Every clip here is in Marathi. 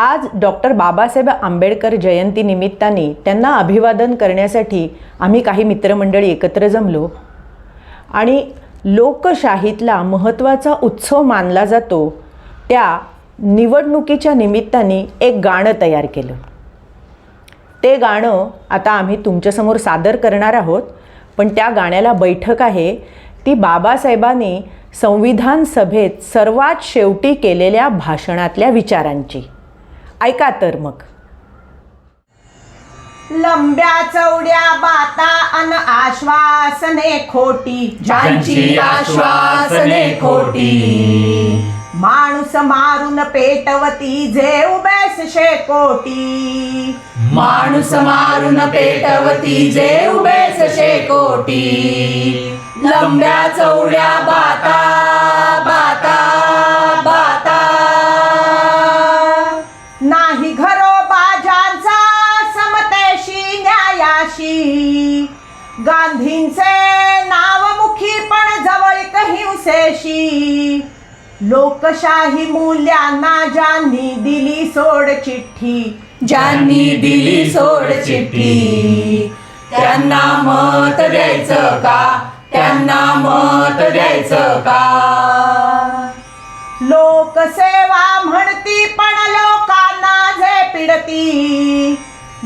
आज डॉक्टर बाबासाहेब आंबेडकर जयंती निमित्ताने त्यांना अभिवादन करण्यासाठी आम्ही काही मित्रमंडळी एकत्र जमलो. आणि लोकशाहीतला महत्त्वाचा उत्सव मानला जातो त्या निवडणुकीच्या निमित्ताने एक गाणं तयार केलं. ते गाणं आता आम्ही तुमच्यासमोर सादर करणार आहोत पण त्या गाण्याला बैठक आहे. ती बाबासाहेबांनी संविधान सभेत सर्वात शेवटी केलेल्या भाषणातल्या विचारांची. ऐका तर मग. लंब्या चौड्या बाता अन आश्वासने खोटी. ज्यांची आश्वासने खोटी. माणूस मारून पेटवती जे उभेस शेकोटी माणूस मारून पेटवती जे उभेच शेकोटी लंब्या चौड्या बाता बाता गांधींचे नावमुखी पण जवळीक हिंसेशी लोकशाही मूल्यांना ज्यांनी दिली सोड चिठ्ठी ज्यांनी दिली सोड चिठ्ठी त्यांना मत द्यायचं का? त्यांना मत द्यायचं का? लोकसेवा म्हणती पण लोकांना जे पिडती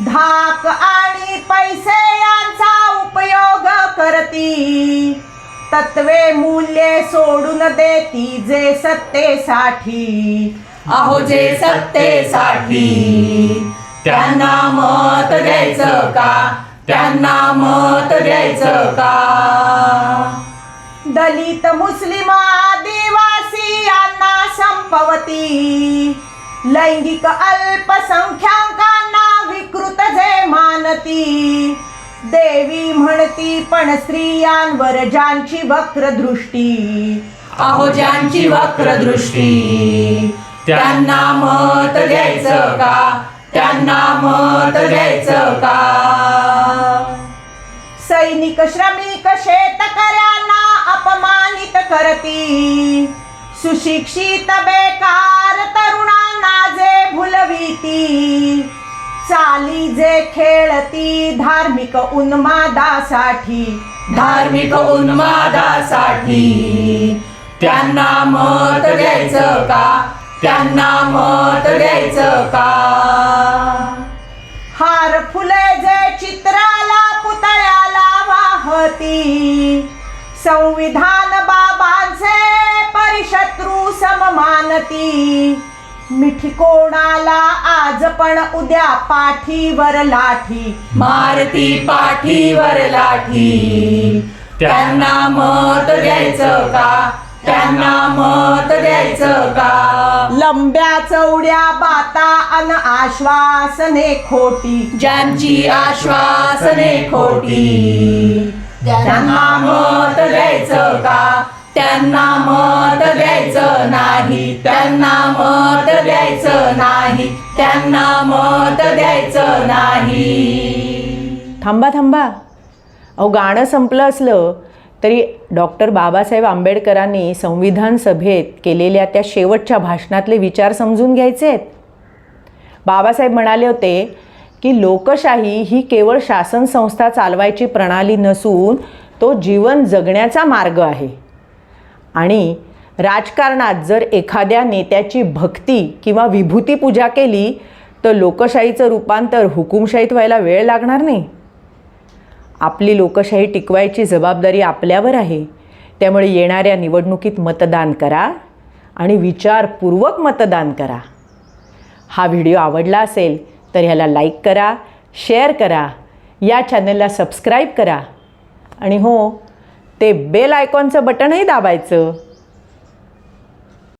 धाक आणि पैसे यांचा उपयोग करती. तत्वे मूल्ये सोडून देती जे सत्तेसाठी. अहो जे सत्तेसाठी. त्यांना मत द्यायचं का? त्यांना मत द्यायचं का? दलित मुस्लिम आदिवासी यांना संपवती. लैंगिक अल्पसंख्याकांना विकृत जे मानती. देवी म्हणती पण स्त्रियांवर ज्यांची वक्र दृष्टी अहो ज्यांची वक्र दृष्टी त्यांना मत द्यायचं का? त्यांना मत द्यायचं का? सैनिक श्रमिक शेतकऱ्यांना अपमानित करती सुशिक्षित बेकार तरुणांना जे भुलवी चाली जे खेळती धार्मिक उन्मादासाठी धार्मिक उन्मादासाठी. त्यांना मत द्यायचं का? त्यांना मत द्यायचं का? हार फुले जे चित्राला पुतळ्याला वाहती. संविधान बाबांचे परिशत्रू सममानती. मिठी कोणाला आज पण उद्या पाठीवर लाठी. मारती पाठीवर लाठी. त्यांना मत द्यायचं का? त्यांना मत द्यायचं का? लंब्या चौड्या बाता अन आश्वासने खोटी. ज्यांची आश्वासने खोटी. त्यांना मत द्यायचं का? त्यांना मत द्यायचं नाही त्यांना मत द्यायचं नाही त्यांना मत द्यायचं नाही. थांबा थांबा. अहो गाणं संपलं असलं तरी डॉक्टर बाबासाहेब आंबेडकरांनी संविधान सभेत केलेल्या त्या शेवटच्या भाषणातले विचार समजून घ्यायचे आहेत. बाबासाहेब म्हणाले होते की लोकशाही ही केवळ शासन संस्था चालवायची प्रणाली नसून तो जीवन जगण्याचा मार्ग आहे. आणि राजकारणात जर एखाद्या नेत्याची भक्ती किंवा विभूती पूजा केली तर लोकशाहीचं रूपांतर हुकुमशाहीत व्हायला वेळ लागणार नाही. आपली लोकशाही टिकवायची जबाबदारी आपल्यावर आहे. त्यामुळे येणाऱ्या निवडणुकीत मतदान करा आणि विचारपूर्वक मतदान करा. हा व्हिडिओ आवडला असेल तर ह्याला लाईक करा शेअर करा या चॅनलला सबस्क्राईब करा. आणि हो ते बेल आयकॉनचं बटनही दाबायचं.